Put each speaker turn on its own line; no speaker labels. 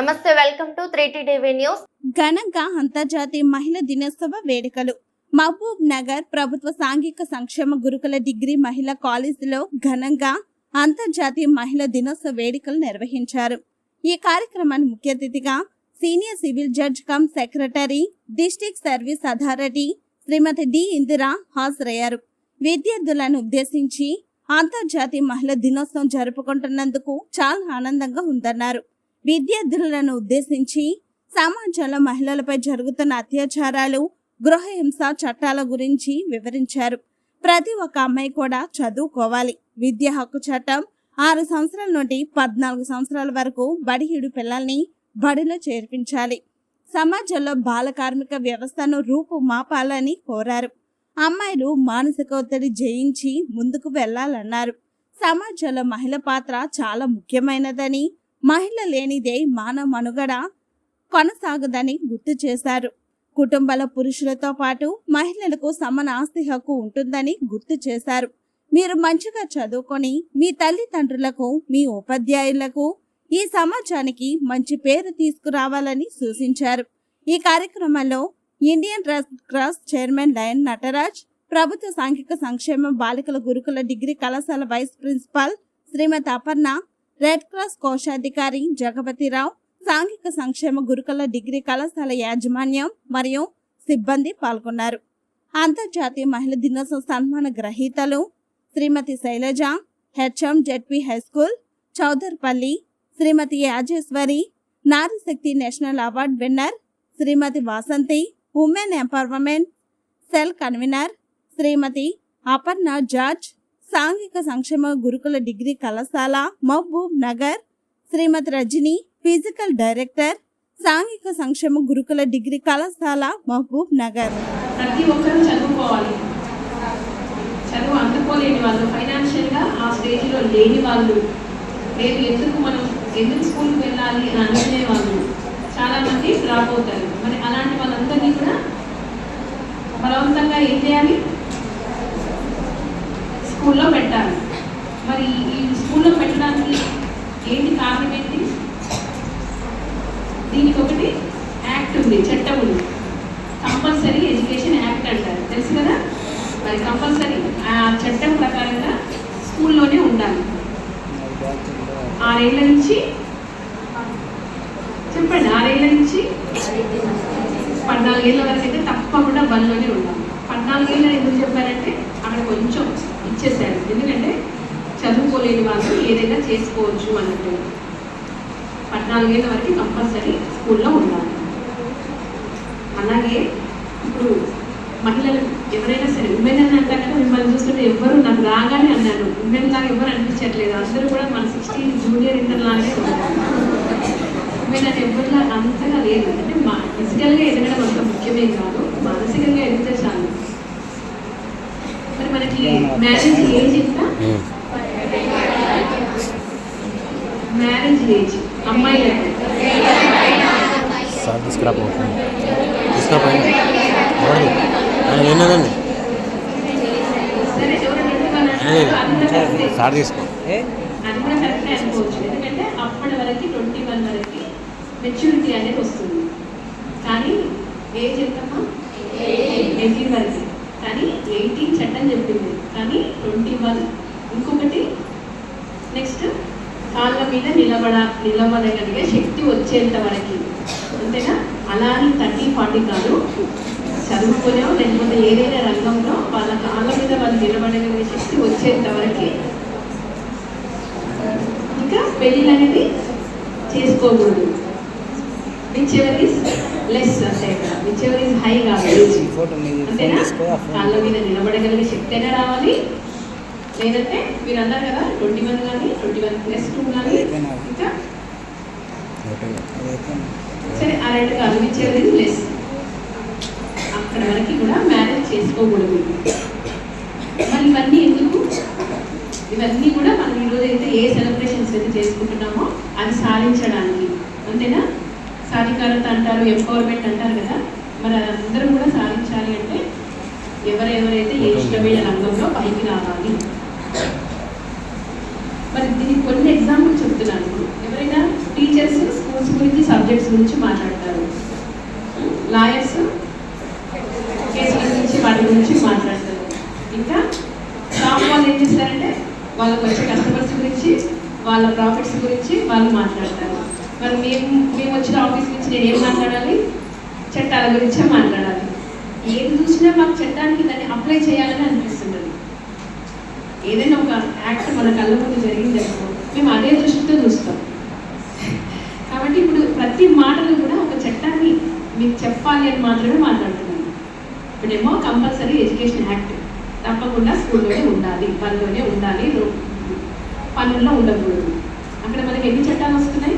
నమస్తే welcome to three TV news.
ఘనంగా అంతర్జాతీయ మహిళా దినోత్సవ వేడుకలు. మహబూబ్ నగర్ ప్రభుత్వ సాంఘిక సంక్షేమ గురుకుల డిగ్రీ మహిళా కాలేజీలో ఘనంగా అంతర్జాతీయ మహిళా దినోత్సవ వేడుకలు నిర్వహించారు. ఈ కార్యక్రమాన్ని ముఖ్య అతిథిగా senior civil judge cum secretary district service authority Shrimati D Indira హాజరయ్యారు. విద్యార్థులను ఉద్దేశించి అంతర్జాతీయ మహిళా దినోత్సవం జరుపుకుంటున్నందుకు చాలా ఆనందంగా ఉందన్నారు. విద్యార్థులను ఉద్దేశించి సమాజంలో మహిళలపై జరుగుతున్న అత్యాచారాలు గృహహింస చట్టాల గురించి వివరించారు. ప్రతి ఒక్క అమ్మాయి కూడా చదువుకోవాలి. విద్యా హక్కు చట్టం ఆరు సంవత్సరాల నుండి పద్నాలుగు సంవత్సరాల వరకు బడిహిడు పిల్లల్ని బడిలో చేర్పించాలి. సమాజంలో బాల కార్మిక వ్యవస్థను రూపు మాపాలని కోరారు. అమ్మాయిలు మానసిక ఒత్తిడి జయించి ముందుకు వెళ్ళాలన్నారు సమాజంలో మహిళ పాత్ర చాలా ముఖ్యమైనదని మహిళ లేనిదే మానవ మనుగడ కొనసాగదని గుర్తు చేశారు. కుటుంబాల పురుషులతో పాటు మహిళలకు సమాన ఆస్తి హక్కు ఉంటుందని గుర్తు చేశారు. మీరు మంచిగా చదువుకొని మీ తల్లిదండ్రులకు మీ ఉపాధ్యాయులకు ఈ సమాజానికి మంచి పేరు తీసుకురావాలని సూచించారు. ఈ కార్యక్రమంలో Indian Red Cross chairman lion Nataraj ప్రభుత్వ సాంఘిక సంక్షేమ బాలికల గురుకుల డిగ్రీ కళాశాల vice principal Shrimati Aparna red cross కోశాధికారి జగపతిరావు సాంఘిక సంక్షేమ గురుకుల డిగ్రీ కళాశాల యాజమాన్యం మరియు సిబ్బంది పాల్గొన్నారు. అంతర్జాతీయ మహిళా దినోత్సవ సన్మాన గ్రహీతలు Shrimati Shailaja HM ZP high school Chowdarpalli Shrimati Yajeshwari Narishakti national award winner Shrimati Vasanthi women empowerment cell convener Shrimati Aparna George సాంఘిక సంక్షేమ గురుకుల డిగ్రీ కళాశాల మహబూబ్ నగర్ శ్రీమతి రజని ఫిజికల్ డైరెక్టర్ సాంఘిక సంక్షేమ గురుకుల డిగ్రీ కళాశాల మహబూబ్ నగర్.
ప్రతి ఒక్కరూ చదువుకోవాలి. చదువు అందుకోలేని వాళ్ళు ఫైనాన్షియల్గా ఆ స్టేజ్లో లేని వాళ్ళు. లేదు ఎందుకు మనం ఎందుకు స్కూల్కి వెళ్ళాలి అని అనుకునే వాళ్ళు? చాలామంది డ్రాప్ అవుతారు. మరి అలాంటి వాళ్ళందరినీ కూడా బలవంతంగా ఏం చేయాలి? స్కూల్లో పెట్టాలి మరి ఈ స్కూల్లో పెట్టడానికి ఏంటి కారణం ఏంటి? దీనికి ఒకటి యాక్ట్ ఉంది చట్టం ఉంది. కంపల్సరీ ఎడ్యుకేషన్ యాక్ట్ అంటారు. తెలుసు కదా? మరి కంపల్సరీ ఆ చట్టం ప్రకారంగా స్కూల్లోనే ఉండాలి. ఆరేళ్ళ నుంచి చెప్పండి ఆరేళ్ళ నుంచి పద్నాలుగేళ్ళ వరకు అయితే తప్పకుండా బడిలోనే ఉండాలి పద్నాలుగేళ్ళ ఎందుకు చెప్పారంటే అక్కడ కొంచెం ఇచ్చేసారు ఎందుకంటే చదువుకోలేని వాళ్ళు ఏదైనా చేసుకోవచ్చు అన్నట్టు. పద్నాలుగేళ్ళ వరకు కంపల్సరీ స్కూల్లో ఉండాలి. అలాగే ఇప్పుడు మహిళలు ఎవరైనా సరే ఉమెన్ అని అంటారు కదా మిమ్మల్ని చూస్తుంటే ఎవరు నాకు రాగానే అన్నాను ఉమెన్ లాగా ఎవరు అనిపించట్లేదు. అందరూ కూడా మన సిక్స్టీ జూనియర్ ఇంటర్ లాగే ఉమెన్ అని ఎవరిలా అంతగా లేదు. అంటే మా ఫిజికల్గా ఎదగడం అంత ముఖ్యమే కాదు మానసికంగా ఎదిగితే చాలు. మరి మనకి మ్యారేజ్ ఏజ్ ఎంత? ఏజ్ అమ్మాయిలకు
సార్ తీసుకురా తీసుకురాపోయింది ఆయన. విన్నదండి
సరే
తీసుకో.
ఎందుకంటే అప్పటి వరకు ట్వంటీ వన్ వరకు మెచ్యూరిటీ అనేది వస్తుంది. కానీ ఏజ్ ఎంతమ్మా? ఎయిటీన్ వరకు. కానీ ఎయిటీన్ చట్టం చెప్పింది. కానీ ట్వంటీ వన్ కాళ్ళ మీద నిలబడ నిలబడగలిగే శక్తి వచ్చేంత వరకు. అంతేనా? అలా అని థర్టీ ఫార్టీ కాదు. చదువుకునే లేకపోతే ఏదైనా రంగంలో వాళ్ళ కాళ్ళ మీద వాళ్ళు నిలబడగలిగే శక్తి వచ్చేంత వరకు. ఇంకా పెళ్ళిళ్ళు అనేది చేసుకోకూడదు విచ్ ఎవర్ ఇస్ లెస్ అంటే ఇక్కడ విచ్ ఎవర్ ఇస్ హై కాదు అంతేనా? కాళ్ళ మీద నిలబడగలిగే శక్తి అయినా రావాలి. లేదంటే మీరు అన్నారు కదా ట్వంటీ వన్ కానీ ట్వంటీ వన్ ప్లస్ టూ కానీ ఇంకా? సరే ఆ రెండు కాదు లెస్ అక్కడ వరకు కూడా మ్యారేజ్ చేసుకోకూడదు. మరి ఇవన్నీ ఎందుకు? ఇవన్నీ కూడా మనం ఈరోజు అయితే ఏ సెలబ్రేషన్స్ అయితే చేసుకుంటున్నామో అది సాధించడానికి. అంతేనా? సాధికారత అంటారు ఎంపవర్మెంట్ అంటారు కదా. మరి అదందరూ కూడా సాధించాలి అంటే ఎవరెవరైతే ఏ ఇష్టమైన రంగంలో పైకి రావాలి? మరి దీనికి కొన్ని ఎగ్జాంపుల్ చెప్తున్నాను ఎవరైనా టీచర్స్ స్కూల్స్ గురించి సబ్జెక్ట్స్ గురించి మాట్లాడతారు. లాయర్స్ కేసుల గురించి వాటి గురించి మాట్లాడతారు. ఇంకా షాప్ వాళ్ళు ఏం చేస్తారంటే వాళ్ళకి వచ్చే కస్టమర్స్ గురించి వాళ్ళ ప్రాఫిట్స్ గురించి వాళ్ళు మాట్లాడతారు. మరి మేము మేము వచ్చిన ఆఫీస్ నుంచి నేను ఏం మాట్లాడాలి? చట్టాల గురించే మాట్లాడాలి. ఏది చూసినా మాకు చట్టానికి దాన్ని అప్లై చేయాలని అనిపిస్తుంటుంది. ఏదైనా ఒక యాక్ట్ మన కళ్ళ ముందు జరిగింది అనుకో మేము అదే దృష్టితో చూస్తాం. కాబట్టి ఇప్పుడు ప్రతి మాటలు కూడా ఒక చట్టాన్ని మీకు చెప్పాలి అని మాత్రమే మాట్లాడుతున్నాను. ఇప్పుడేమో కంపల్సరీ ఎడ్యుకేషన్ యాక్ట్ తప్పకుండా స్కూల్లోనే ఉండాలి పనిలోనే ఉండాలి పనుల్లో ఉండకూడదు. అక్కడ మనకి ఎన్ని చట్టాలు వస్తున్నాయి?